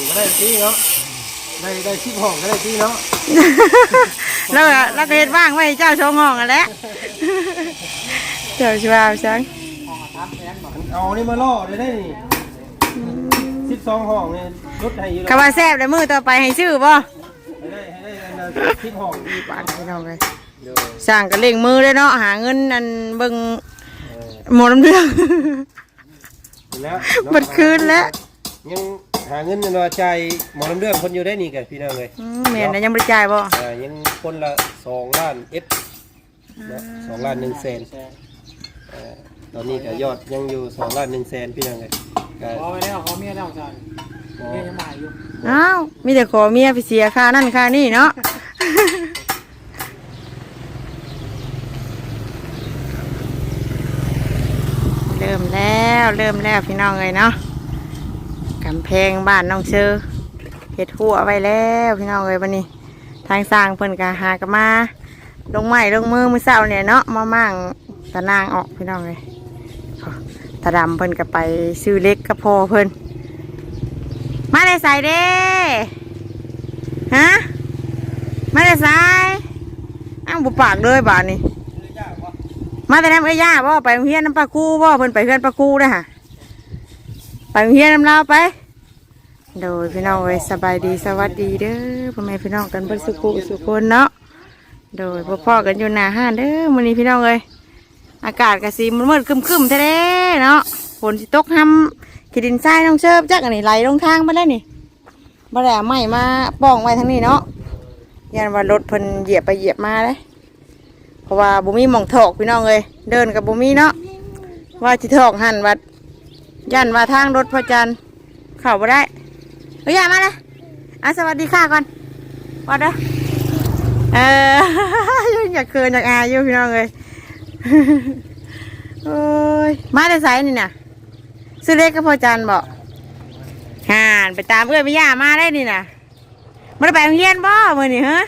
องก็ได้ที่เนาะได้ได้ชิบห้องก็ได้ที่เนาะแล้วก็แล้วก็เฮ็ดว่างไว้ให้เจ้าชงห้องกันแหล้วเจ้าชัวร์จังเอานี่มาล่อได้ได้นี่สิบสองห้องเนี่ยรถไทยอยู่คำว่าแซ่บแล้วมือต่อไปให้ชื่อบ่ให้ได้ให้ได้อันละสิบห้องดีปานพี่น้องเลยเดี๋ยวสร้างก็เล่งมือเลยเนาะหาเงินอันเบิ่งหมดเรื่อง แล้วบัดคืนแล้ว ยัง หาเงินเงินรอใจายหมอลำเรื่องคนอยู่ได้นี่กันพี่น้องเลยอืมแม่นนะยังบ่ได้จ่ายบ่อ่ายังคนละสองล้านเอฟสองล้านหนึ่งแสนเอ่อตอนนี้ก็ยอดยังอยู่สองล้านหนึ่งแสนพี่น้องเลยก็ขอไปแล้วขอเมียแล้วจ้ะเมียยังมาอยู่อ้าวมีแต่ขอเมียไปเสียค่านั่นค่านี่เนาะ เริ่มแล้วเริ่มแล้วพี่น้องเลยเนาะกำแพงบ้านน้องเชอเฮ็ดหัวไว้แล้วพี่น้องเลยวันนี้ ทางสร้างเพิ่นก็หากมาลงไม้ลงมือมือเศร้าเนี่ยเนาะมามั่งตะนางออกพี่น้องเลยตาดำเพิ่นก็ไปซื้อเล็กกับพ่อเพิ่นมาได้ใส่เด้ฮะมาได้ใส่อ้าวบุปากเลยบ้าทนี่มาแต่น้ำเอ้ยย่าบ่ไปโรงเรียนน้ำปลาคูบ่เพิ่นไปเพื่อนปลาคูเด้อฮะไปโรงเรียนน้ำเลาไป โดยพี่น้องเอ้ยสบายดีสวัสดีเด้อพ่อแม่พี่น้องกันเพิ่นสุขุสุคนเนาะโดยพ่อพ่อกันอยู่หน้าห้านเด้อมื้อนี้พี่น้องเอ้ยอากาศก็สิมืดๆคึมๆแท้ๆเนาะฝนสิตกห้ำขีดินทรายน้องเชิบจักอันนี้ไหลลงทางมาแล้วนี่บ่ได้เอาไม้มาป้องไว้ทางนี้เนาะยันว่ารถเพิ่นเหยียบไปเหยียบมาเลยเพราะว่าบ่มีหม่องถอกพี่น้องเอ้ยเดินกับบ่มีเนาะว่าสิถอกหันวัดยันว่าทางรถพระจันทร์เข้าบ่ได้ เฮ้ยอย่ามาเลยอะสวัสดีค่ะก่อนว่าเด้อเอออยากเคินอยากอายอยู่พี่น้องเลยโอ้ยมาแต่ไสนี่น่ะซื้อเล็กก็พอจันบอกห่านไปตามเพื่อนพี่ย่ามาได้นี่น่ะมาได้ไปโรงเรียนบ่มือนี่ฮะ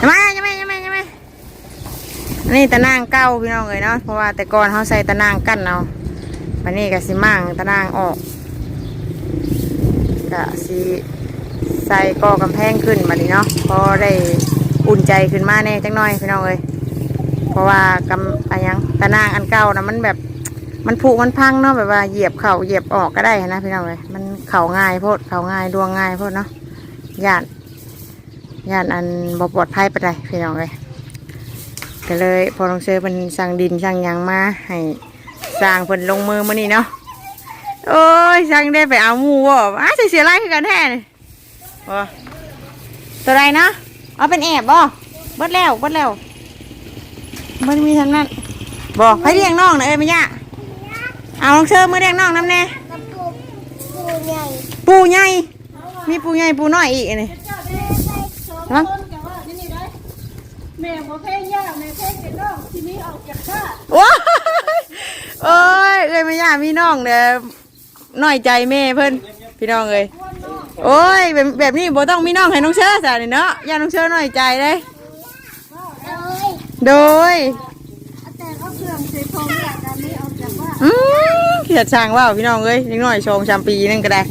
ยังไงยังไงยังไงยังไงอั นนี้ตะนางเก้าพี่น้องเลยเนาะเพราะว่าแต่ก่อนเขาใส่ตะนางกั้นเอาวันนี้ก็สิมั่งตะนางออกก็สีใส่ก่อกำแพงขึ้นมาดีเนาะพอได้อุ่นใจขึ้นมาแน่จังหน่อยพี่น้องเอ้ยเพราะว่ากำอะไรยังตะนางอันเก่านะมันแบบมันผุมันพังเนาะแบบว่าเหยียบเข่าเหยียบออกก็ได้นะพี่น้องเอ้ยมันเข่าง่ายโพดเข่าง่ายดวงง่ายโพดเนาะญาติญาติอันบ่ปลอดภัยไปได้พี่น้องเอ้ย ก็เลย พอลงเชื่อเป็นสั่งดินสั่งหยางมาให้สร้างเพิ่นลงมือมานี่เนาะโอ้ยช่างได้ไปเอาหมูบ่อ้าเสียเสียไรคือกันแท้นี่บ่ตัวไรเนาะเอาเป็นแอบบ่เบิดแล้วเบิดแล้วมันมีทั้งนั้นบ่ให้เลี้ยงน้องนะเอ้ยไม่ยากเอาลองเชิญมือเลี้ยงน้องน้ำแน่กับปูปูใหญ่ปูใหญ่มีปูใหญ่ปูน้อยอีกอันนี่เแม่บ่เพลงยากแม่เพลงเป็นน้องที่นี้ออกจากชาติโอ้ยโอ้ยเอ้ยไม่ยากมีน้องเด้อน้อยใจแม่เพิ่นพี่น้องเอ้ยโอ้ยแบบแบบนี้บ่ต้องมีน้องให้น้องเชื่อสานี่เนาะอย่าน้องเชื่อน้อยใจเลยเอ้ยโดยแต่ก็เครื่องใส่พงจากการนี้ออกจากว่าอืมเขียดช่างว่าพี่น้องเอ้ยนิดหน่อยชงชามปีนึงก็ได้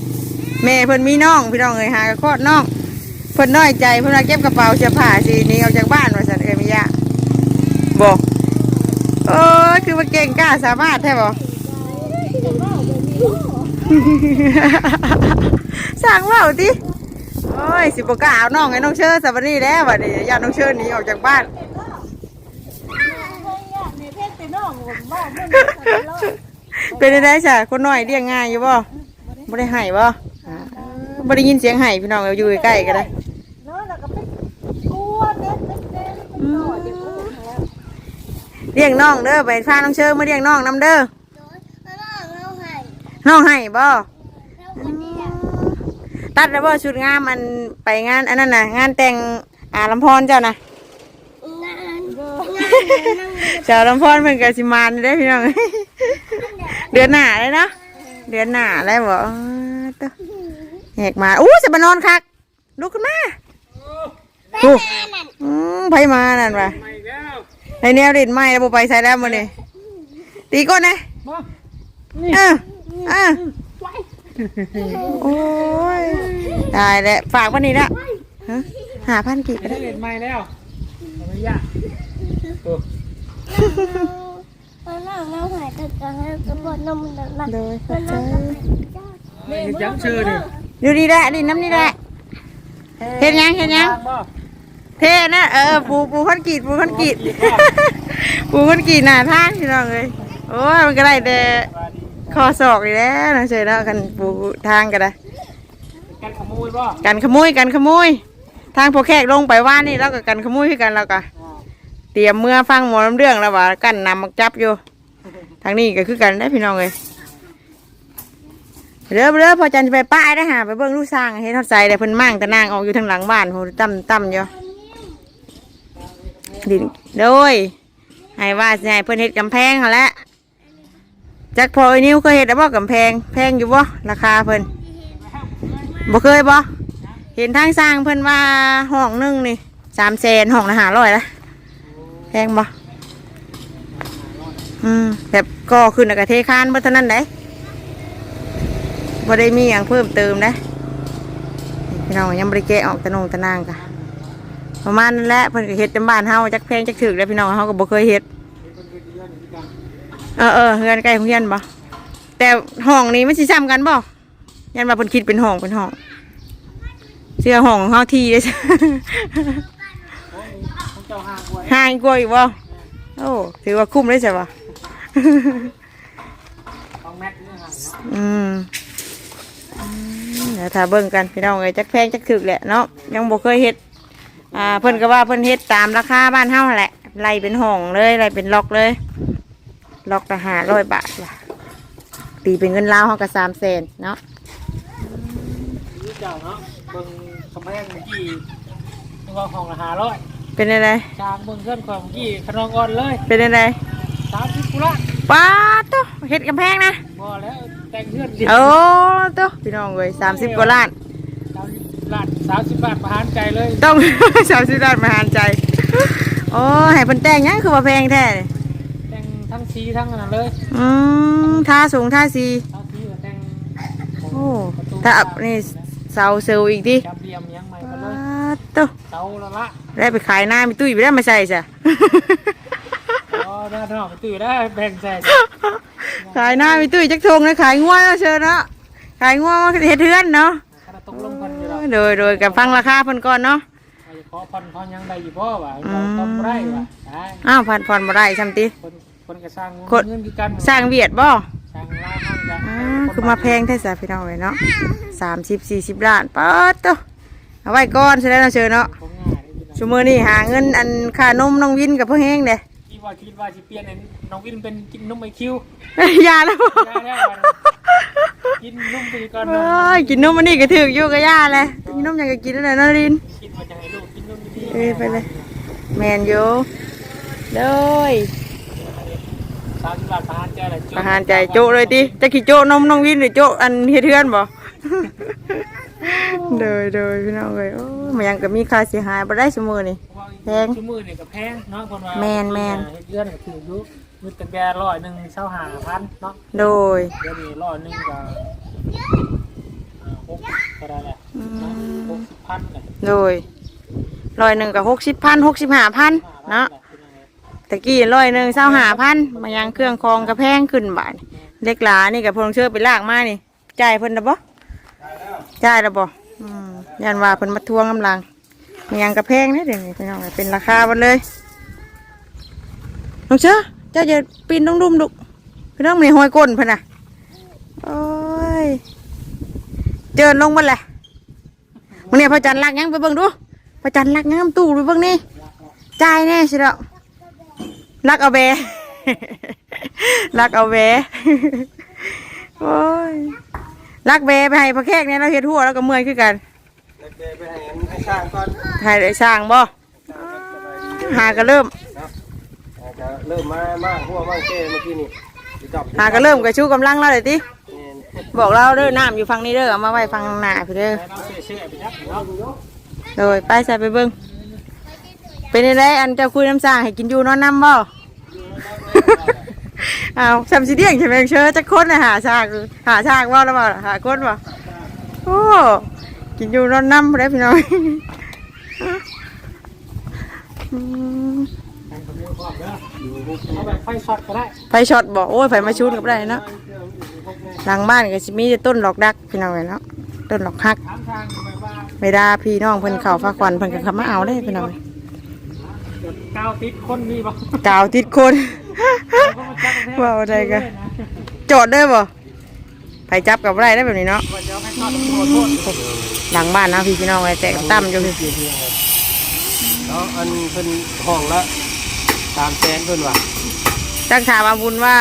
แม่เพิ่นมีน้องพี่น้องเอ้ยหากระโคตรน้องเพิ่นน้อยใจเพิ่นมาเก็บกระเป๋าเสื้อผ้าสิหนี่ออกจากบ้านไม่ยาก บอกโอ้ยคือว่าเก่งกล้าสามารถแท้บ่สร้างว่าวติโอ้ยสิบกล้าเอาน้องให้น้องเชิญสัปนี้แล้วบัดนี้ญาติน้องเชิญหนีออกจากบ้านเพลงยากแม่เพลงเป็นน้องผมว่าเมื่อนี้สันโลกเป็นได้จ้ะคนน้อยเลี้ยงง่ายอยู่บ่บ่ได้ให้บ่อ่าบ่ได้ยินเสียงให้พี่น้องเอาอยู่ใกล้ๆก็ได้เนาะแล้วก็เป็นกลัวเด็ดเด็ดเด็ดเป็นต่ออยู่แล้ว เลี้ยงน้องเด้อไปพาน้องเชิญมาเลี้ยงน้องนํเด้อโดยแล้วเราให้น้องให้บ่เราคนนี้ตัดแล้วบ่ชุดงามอันไปงานอันนั้นน่ะ งานแต่งอาลำพรเจ้าน่ะงานงานนั่งเจ้าลำพรเพิ่นก็สิมานี่เด้อพี่น้องเดือนหน้าเลยเนาะเดือนหน้าแล้วบ่อ้าวเต้อแหกมาอู้สิมานอนคักลุกขึ้นมาลูกอืมไผมานั่นว่ะ มาอีกแล้วไอแนวดินไหม้แล้วบ่ไปใส่แล้วมื้อนี้ตีก้นนะบ่เออเออโอ้ยตายแล้วฝากวันนี้ละฮะหาพันกี่ไม่ได้เล่นใหม่แล้วเอาไม่ยากโอ้ตอนนั้นเราหายกันจะให้กระบอกนมมันหนักโดยตอนนั้นเราไปจ้ายย้ำชื่อนี่ดูนี่แหละดินน้ำนี่แหละเห็นยังเห็นยังบ่ เท่นะเออปูปูพันกีดปูพันกีดปูพันกีดหน้าทางพี่น้องเลยโอ้ยมันก็ได้แต่คอศอกอีกแล้วนะเฉยแล้วกันปูทางก็ได้การขโมยบ่กันขโมยกันขโมย ทางพวกแขกลงไปว่านี่แล้วก็กันขโมยคือกันแล้วก็เตรียมเมื่อฟังหมอลำเรื่องแล้วว่ากันนำมักจับอยู่ทางนี้ก็คือกันได้พี่น้องเลยเด้อเด้อพอจันจะไปป้ายได้อหาไปเบิ่งลูกสร้างเฮ็ดทอดใส่ได้เพิ่นมั่งตะนางออกอยู่ทางหลังบ้านโหตั้มตั้มอยู่ ดินโดยให้ว่าสิให้เพิ่นเฮ็ดกำแพงหั่นแหละจักพอไอ้นิ้วเคยเฮ็ดแล้วบ่กำแพงแพงอยู่บ่ราคาเพิ่นบ่เคยบ่เห็นทางสร้างเพิ่นว่าห้องหนึงนี่สามแสนห้องละห้าร้อยละแพงบ่อืมแบบก่อขึ้นแล้วก็เทคานเบ่เท่านั้นได้บ่ได้มีหยังเพิ่มเติมนะพี่น้องยังบ่ได้แกะออกตะนงตะนางกะ ประมาณนั้นแหละเพิ่นก็เฮ็ดจำบ้านเฮาจักแพงจักถึกแล้วพี่น้องเฮาก็บ่เคยเฮ็ดเออเออเฮือนใกล้โรงเรียนบ่แต่ห้องนี้มันสิซ้ำกันบ่ยันว่าเพิ่นคิดเป็นห้องเป็นห้องเสื้อห้องของเฮาทีเด้ห่างกว่าอีกบ่โอ้ถือว่าคุ้มเลยใช่ป่ะของแม็กนี่ห่างเนาะอืมอืมเดี๋ยวถ้าเบิ่งกันพี่น้องเอ้ยจักแพงจักถึกแหละเนาะยังบ่เคยเฮ็ด อ่าเพิ่นก็ว่าเพิ่นเฮ็ดตามราคาบ้านเฮาหั่นแหละไล่เป็นห้องเลยไล่เป็นล็อกเลย ล็อกละ500บาทว่ะตีเป็นเงินลาวเฮาก็300,000เนาะนี่เจ้าเนาะเบิ่งคำแพงเมื่อกี้นี่ว่าของละห้าร้อยเป็นอะไรจางเบิ่งเครื่องของเมื่อกี้ขนองอ่อนเลยเป็นอะไรสามสิบกุละป้าดตัวเฮ็ดกำแพงนะบ่แล้วแต่งเพื่อนดิโอ้ตัวพี่น้องเอ้ย30กว่าล้านสามสิบล้าน สามสิบบาทประหารใจเลยต้อง สามสิบล้านมาหารใจ โอ้ให้เพิ่นแต่งหยังคือว่าแพงแท้นี่แต่งทั้งสีทั้งนั้นเลยอืมท่าสูงท่าสีทั้งสีก็แต่งโอ้ถ้าอับนี่เสาเซลล์อีกดิจับเหลี่ยมยังใหม่ปกันเลยาดตัวเตาละละได้ไปขายหน้ามีตุ้ยไปได้มาใส่จ้ะ อ๋อได้ทองตื่นได้แบ่งใส่ขายหน้ามีตุ้ยจักทงเลยขายงัวแล้วเชิญเนาะขายงัวมาเฮ็ดเทือนเนาะ โดยโดยกับฟังราคาเพิ่นก่อนเนาะอาจจะขอพันเขายังได้อยู่พ่อว่ะเราต้องไร่ว่ะได้อ้าวผ่อนผ่อนบ่ได้ซ้ำติ คนคนก็สร้างคน เงินคือกันสร้างเวียดบ่สร้างร้านห้างกันอ่าคือมาแพงแท้สะพี่น้องเลยเนาะสามสิบสี่สิบล้านป๊าดตัวเอาไว้ก่อนใช่แล้วเนาะเชิญเนาะผมง่ายเลยพี่น้องชั่วโมงนี้หาเงินอันค่านมน้องวินกับพ่อแห้งเด้ คิดว่าคิดว่าจะเปลี่ยนไอ้น้องวินเป็นกินนมไอคิวอยาแล้วยาแล้วว่ะกินนมไปก่อนเอ้นะยกินนมมันนี่ก็ถืออยู่กับยาเลยกิ นนมยังก็กินนั่นแหละนรินคิดว่าจะให้ลูกกินนมดีเอ้ยไปเลย แมนอยู่เลยสามสิบบาทประหารใจเลยประหารใจโจะเลยติจะขี่โจะนมน้องวินหรือโจะอันเฮ็ดเทือนบ่เดยเดยพี่น้องเลยโอ้ยมันยังก็มีค่าเสียหายบ่ได้ชั่วโมงนี่แพงชั่วมือเนี่ยก็แพงเนาะคนว่าแม่นแม่นเฮ็ดเดือนก็ถืออยู่มือตะแบร้อยหนึ่งเช่าหาพันเนาะโดยเดี๋ยวนี้ร้อยหนึ่งก็อ่าหกก็ได้แหละเนาะ หกสิบพันเลยโดยร้อยหนึ่งกับหกสิบพันหกสิบห้าพันเนาะตะกี้ร้อยหนึ่งเศร้าหาพันมายังเครื่องคองกระแพงขึ้นบาทเล็กหลานี่กับพลงเชื่อไปลากมานี่จ่ายเพิ่นนะบ่จ่ายแล้วบ่ยันว่าเพิ่นมาทวงกำลังมายังกระแพงนี่เดี๋ยวนี้พี่น้องเป็นราคาหมดเลยน้องเชื่อเจ้าจะปีนต้องดุมดุพี่น้องมีหอยก้นเพิ่นน่ะโอ้ยเจินลงมาแหละ มึงเนี่ยพระจันทร์ลักยังไปเบิ่งดูพระจันทร์ลักยังน้ำตู้ไปเบิ่งนี่จ่ายแน่สิเด้อลักเอาแบลักเอาแบโอ้ยลักแบไปให้พระแขกเนี่ยเราเฮ็ดหัวแล้วก็เมื่อยคือกันแล้วแกไปให้ให้สร้างก่อนให้ได้สร้างบ่หาก็เริ่มอาจจะเริ่มมามาหัวมาแก้เมื่อกี้นี่สิจับหาก็เริ่มกระชูกำลังแล้วเลยติแม่น บอกเราเด้อน้ำอยู่ฝั่งนี้เด้อเอามาไว้ฝั่งหน้าพี่เด้อแล้วเราเชื่อๆไปยักเนาะโดยไปใส่ไปเบิ่งเป็นไงอันเจ้าคุยน้ำสร้างให้กินอยู่นอนน้ำบ่เอาซำสิเดียงใช่ไหมเชื่อจะคนน่ะหาชากหาชากว่าแล้วบ่หาคนบ่โอ้กินอยู่นอนน้ำได้อพี่น้องอืมเอาแบบไฟช็อตก็ได้ไฟช็อตบอกโอ้ยไฟมาชูดกับได้เนาะ หลังบ้านก็สิมีแต่ต้นดอกดักพี่น้องเอ้ยเนาะต้นดอกฮักถามทางแบบว่าเวลาพี่น้องเพิ่นเข้าฟ้าควันเพิ่นก็เข้ามาเอาได้พี่น้องเอ้ยกาวติดคนมีบ่กาวติดคนว่าเอาได้กันโจทย์เด้อบ่ไผจับกับบ่ได้ได้แบบนี้เนาะว่าจะเอาให้ทอดโทษโทษหลังบ้านนะพี่พี่น้องไอ้แตกตั้มอยู่พี่เนาะอันเพิ่นห้องละสามแสนเพิ่นว่าจักถามอาบุญว่า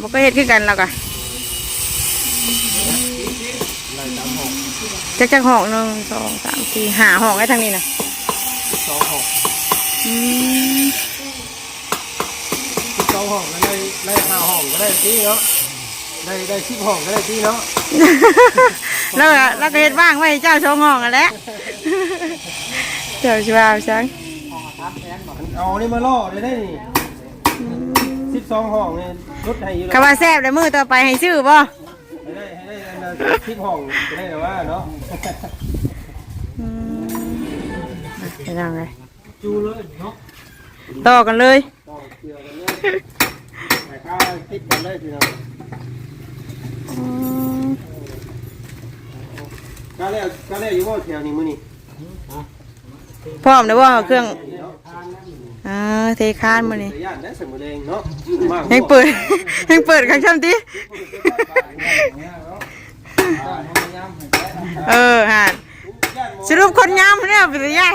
บ่ก็เฮ็ดคือกันแล้วก็ไล่ตามห้อง จักจักห้องหนึ่งสองสามสี่ห้าห้องไอ้ทางนี้นะสองห้องอืมสองห้องก็ได้ได้ห้าห้องก็ได้ที่เนาะได้ได้สิบห้องก็ได้ที่เนาะแล้วก็แล้วก็เฮ็ดว่างไว้ให้เจ้าชงห้องกันแหล้วเจ้าชิว่าจังเอานี่มาล่อได้ได้นี่สิบสองห้องนี่ลดให้อยู่คำว่าแซ่บแล้วมือต่อไปให้ชื่อบ่ให้ได้ ให้ได้อันละสิบห้องก็ได้แต่ว่าเนาะอืมเป็นยังไงจูเลยเนาะต่อกันเลย ต้องเกี่ยวกันเลยแต่ข้าวติดกันเลยพี่น้องอืมก็แล้วก็แล้วอยู่ว่าแถวนี้มื้อนี้พร้อมนะว่าเครื่องอ่าเทคานมือนี้แต่ย่านได้สมุนเองเนาะมากยังเปิด ยังเปิดกันช่ำติ เเออฮะสรุปคนยามเนี่ยเป็นยาก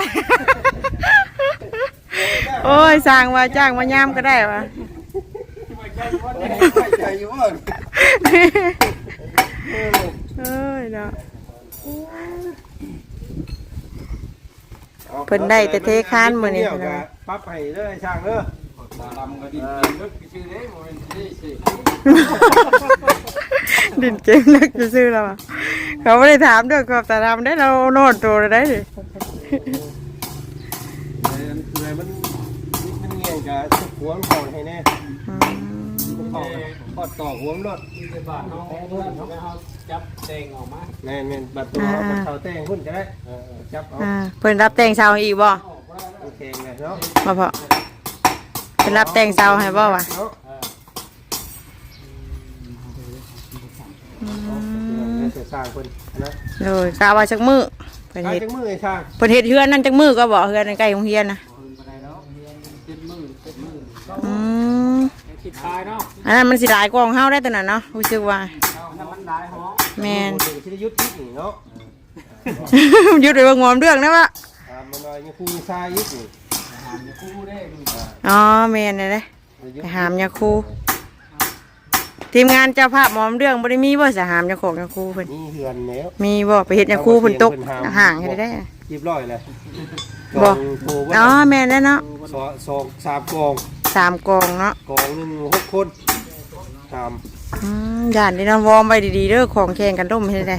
โอ้ยสร้างว่าจ้างมายามก็ได้วะเอ้ยเนาะเพิ่นได้แต่เทคานมื้อนี้เลยปรับให้เด้อช่างเด้อลำก็ ดิลึกชื่อเด้บ่เป็นที่สิดินเกมนักจะซื้อแล้วอะเขาไม่ได้ถามด้วยกับแต่ทำได้เราโน่นตัวเลยได้ดิอะไรมันมันเงี้ยงกับหัวมันของให้แน่อืมต่อพอดต่อหัวมันรถที่บ้านเนาะเพื่อนเนาะเขาจับแตงออกมาแม่นแม่นบัดตัวเอาบัดเขาแต้งพุ่นก็ได้เออจับเอาอ่าเพิ่นรับแต่งเสาให้อีกบ่โอเคไงเนาะบ่พอ เพิ่นรับแต่งเสาให้บ่วะเนาะอืมเดี๋ยวจะสร้างเพิ่นนะเลยกะว่าจักมือเพิ่นเฮ็ดจังมือไอ้ช่างเพิ่นเฮ็ดเฮือนนั่นจักมือก็บ่เฮือนใกล้โรงเรียนนะอืมอันนั้นมันสิหลายกว่าของเฮาได้ตัวนั้นเนาะรู้สึกว่าน้ำมันได้หอมแม่นโอ้โหชิรยุทธ์ที่นี่เนาะยุดไปบ่งงอมเรื่องนะวะตามมันว่ายังคูยังทรายยุทธ์นี่ อ๋อแม่นเลยเด้ยุทไปธ์หามยาคูทีมงานเจ้าภาพหมอมเรื่องบ่ได้มีบ่สหามยาโขกยาคูเพิ่นนี่เหือนแล้วมีบ่ไปเฮ็ดยาคูเพิ่นตกห่างให้ได้เรียบร้อยเลยบ่กองโทรไว้อ๋อแม่นแล้วเนาะสองสองสามกองสามกองเนาะกองหนึ่งหกคนตามอืมย่านนี่เนาะวอร์มไว้ดีๆเด้อของแข่งกันล่มให้ได้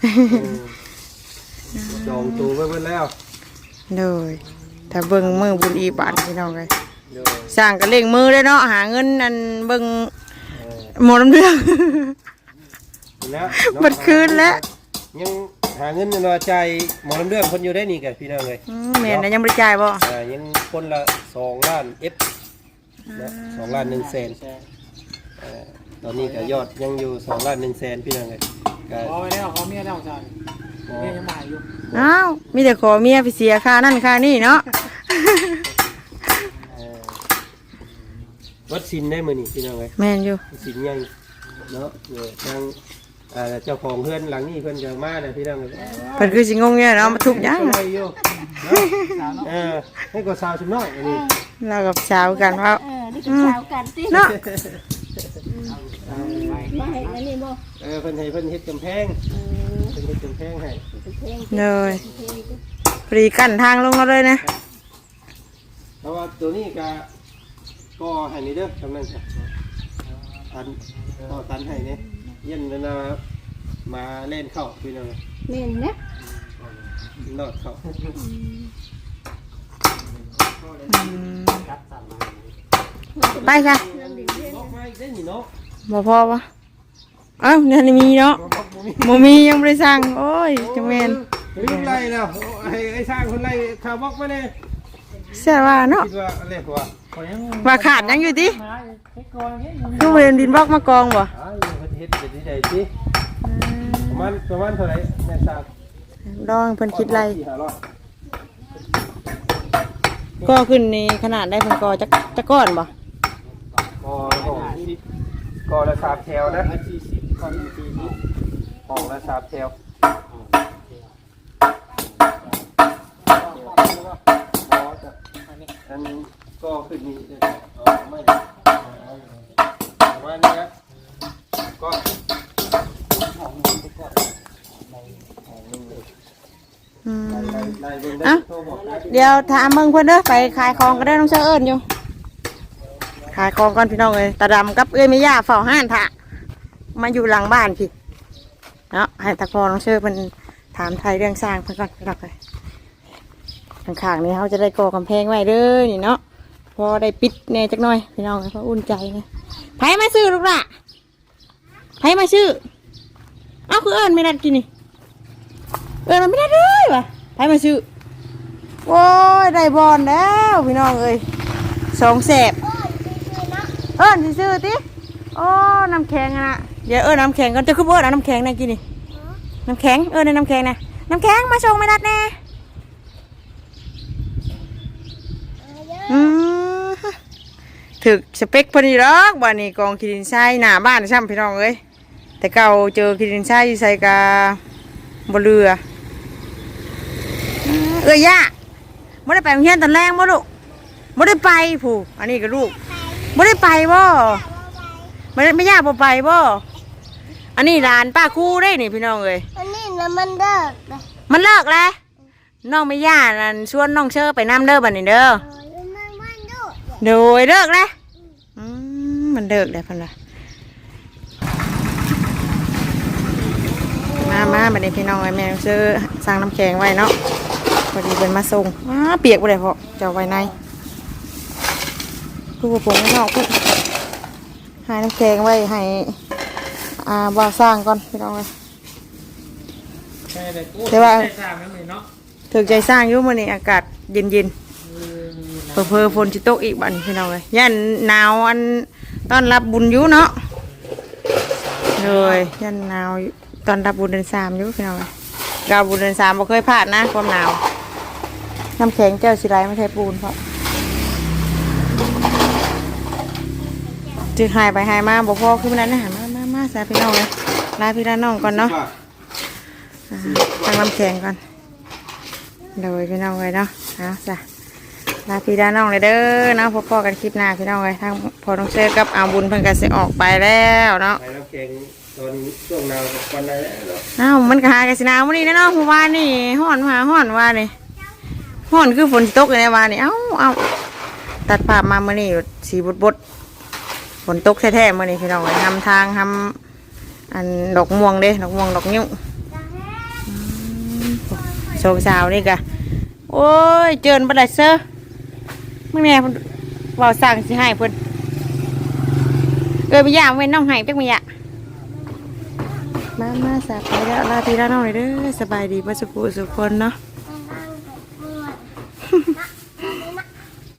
เออจองตัวไว้เบิ่แล้วเลย ถ้าเบิ่งมือบุญอีบาทพี่น้องเลยเดี๋ยวสร้างก็เร่งมือเลยเนาะหาเงินอันเบิ่งเออหมดเรื่อง แล้วบัดคืนแล้ว ยังหาเงินรอใจายหมอลำเรื่องคนอยู่ได้นี่กันพี่น้องเลยอืมแม่นนะยังบ่ได้จ่ายบ่อ่ายังคนละสองล้านเอฟนะสองล้านหนึ่งแสนเอ่อตอนนี้ก็ยอดยังอยู่สองล้านหนึ่งแสนพี่น้องเลยก็พอไปแล้วเขาเมียแล้วจ้ะ เมียยังมาอยู่อ้าวมีแต่ขอเมียไปเสียค่านั่นค่านี่เนาะเอ่อวัดสินได้มือนี่พี่น้องเลยแม่นอยู่สินใหญ่เนาะเออทางอ่าเจ้าของเพื่อนหลังนี้เพื่อนจะมาเลยพี่น้องเลยเพิ่นคือสิงงเนี่ยเนาะมาทุกอย่างก็เลยอยู่เนาะเออให้ก็สาวชุมน้อยอันนี้เรากับสาวกันว่า เออ นี่คือสาวกันสิเนาะมาให้อันนี้บ่เออเพิ่นให้เพิ่นเฮ็ดกำแพงเพิ่น เฮ็ดกำแพงให้เพลงเลยฟรีกั้นทางลงมาเลยนะเพราะว่าตัวนี้ก็ก็ให้นี่เด้อจำนั้นจ้ะตันก็ตันให้เนี่ยเย็นเวลามาเล่นเข้าพี่น้องแม่นนะนอดเข้าไปค่ะเรื่องดินเพลงมาอีกได้นี่เนาะบ่พอปะเอ้าเนี่ยมีเนาะบ่บ่บ่มีบ่มียังบ่ได้สั่งโอ้ยจังแม่นลืมไล่แล้วไอ้ไอ้สร้างคนไล่ข่าวบอกมาเลยเสียว่าเนาะคิดว่าอะไรหัวขอยังว่าขาดยังอยู่ติมาเฮ็ดก่อนเฮ็ดมึงคือบ่ได้ดินบล็อกมากองบ่อ้าวอยู่ประเทศเป็นที่ใดสิประมาณประมาณเท่าไหร่แม่ทราบลองเพิ่นคิดไรสี่ห้าร้อยก็ขึ้นนี่ขนาดได้เพิ่นก็จักจักก้อนบ่กอของกอละสามแถวนะสี่สิบ ก่อนสี่สิบห้องละสามแถวอันนี้ก็ขึ้นนี่เดี๋ยวเอาไม่ประมานี้นะก็ห้องหนึ่งก็ห้อนเลยอืมไล่ไล่เดี๋ยวถามเบิ่งเพิ่นเด้อไปขายของก็ได้น้องเชอเอิ้นอยู่ ขายของก่อนพี่น้องเอ้ยตาดำกับเอ้ยแม่ย่าเฝ้าห้านพระ มาอยู่หลังบ้านพี่เนาะให้ตาพอน้องเชอเพิ่นถามไทยเรื่องสร้างเพิ่นก่อนพี่น้องเอ้ยข้างๆนี้เขาจะได้ก่อกำแพงไว้เด้อนี่เนาะพอได้ปิดแน่จักหน่อยพี่น้องเอ้ยเพราะอุ่นใจนะไผมาซื้อลูกละไผมาซื้อเอ้าคือเอิ้นไม่ได้กินนี่เอิ้นมันไม่ได้เลยวะไผมาซื้อโอ้ยได้บอลแล้วพี่น้องเอ้ยสองแสบเอิ้นสิซื้อติโอ้น้ำแข็งอะนะ เดี๋ยวเอิ้นน้ำแข็งก่อนจะขึ้นบ่เอาน้ำแข็งนะกินนี่น้ำแข็งเอิ้นในน้ำแข็งนะน้ำแข็งมาส่งไม่ดัดแน่อืมถึกสเปคพอดีหรอกบ้านนี้กองคิดินทรายหน้าบ้านช่ำพี่น้องเอ้ยแต่เก่าเจอคิดินทรายอยู่ใส่กาบเรืออืมเอ้ยย่าไม่ได้ไปโรงเรียนตอนแรกบ่ลูกไม่ได้ไปผู้อันนี้ก็ลูกไม่ได้ไปบ่ไม่ได้ไม่ยากบ่ไปบ่ อันนี้ร้านป้าคู่ได้นี่พี่น้องเอ้ยอันนี้นะมันเลิกเลยมันเลิกแล้วน้องไม่ย่านั่นชวนน้องเชอไปน้ำเด้อบัดนี้เด้อโอ้ยมันมันดุโดยเลิกแล้วอืมมันเลิกแล้วพันละมามาบัดนี้พี่น้องไอ้แม่เชอสั่งน้ำแข็งไว้เนาะพอดีเป็นมาส่งอ้าเปียกบ่ได้พอจะเอาไว้ในคือว่าผมไม่นอกพูดหายน้ำแข็งไว้ให้ อ่าบ่าวสร้างก่อนพี่น้องเลย ใช่เลยแต่ว่า ใช่สามนั่นเลยเนาะถึกใจสร้างอยู่มื้อนี้อากาศเย็นเออๆเพอๆฝนสิตกอีกบัดนี้พี่น้องเลยยันหนาวอันต้อนรับบุญอยู่เนาะเลยยันหนาวอยู่ตอนรับบุญเดือนสามอยู่พี่น้องเลยกาวบุญเดือนสามบ่เคยพลาดนะความหนาวน้ำแข็งเจ้าสิไรไม่ใช่ปูนเพราะจึงหายไปหายมาบ่พอคือมันนั้นนะหามามามา สาพี่น้องเลยลาพี่ลาน้องก่อนเนาะว่าอ่าตั้งน้ำแขงก่อนเดี๋ยพี่น้องเลยเนาะเอาจ้ะลาพี่ลาน้องเลยเด้อเนาะพบพ่อกันคลิปหน้าพี่น้องเลยทางพอน้องเซอกับอาบุญเพิ่นก็สิออกไปแล้วเนาะไปน้ำแขงตอนช่วงหนาววันไหนแล้วเนาะอ้าวมันก็หากันสิหนาวมื้อนี้นะเนาะเมื่อวานนี่ฮ้อนมาฮ้อนว่านี่ฮ้อนคือฝนตกเลยในวานนี่เอ้าเอ้าตัดภาพมามื้อนี้สีบดบดๆ ฝนตกแท้ๆมื้อนี้พี่น้องเลยทำทางทำอันดอกม่วงเด้ดอกม่วงดอกนิ้วโซสาวนี่กะโอ้ยเจินบันไดเซอร์มึงแน่เพิ่นเว่าสั่งสิให้เพิ่นเออไปย่างเว้นน้องให้จักมีอะมามาสาไปแล้วลาพี่ลาน้องเลยเด้อสบายดีบ่สุขสุขคนเนาะ